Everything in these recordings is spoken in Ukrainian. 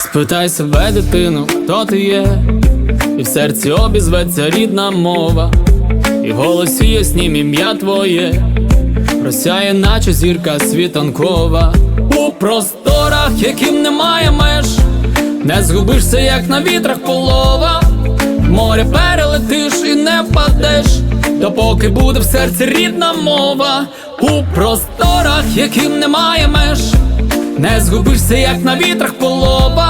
Спитай себе, дитину, хто ти є, і в серці обізветься рідна мова, і в голосі яснім ім'я твоє, просяє, наче зірка світанкова, у просторах, яким немає меж, не згубишся, як на вітрах полова, море перелетиш і не впадеш, допоки буде в серці рідна мова, у просторах, яким немає меж. Не згубишся, як на вітрах полова,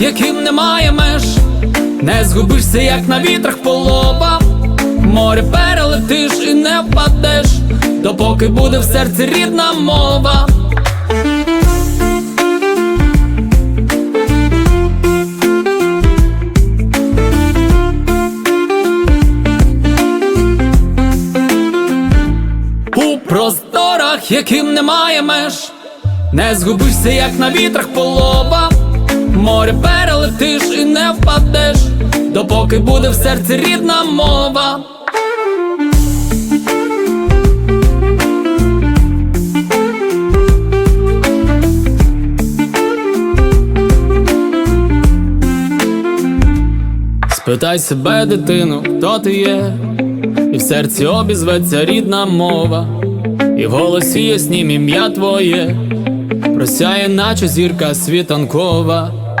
яким немає меж, не згубишся, як на вітрах полова, море перелетиш і не впадеш, допоки буде в серці рідна мова. У просторах, яким немає меж, не згубишся, як на вітрах полова, допоки буде в серці рідна мова. Спитай себе, дитину, хто ти є, і в серці обізветься рідна мова, і в голосі яснім ім'я твоє, просяє, наче зірка світанкова,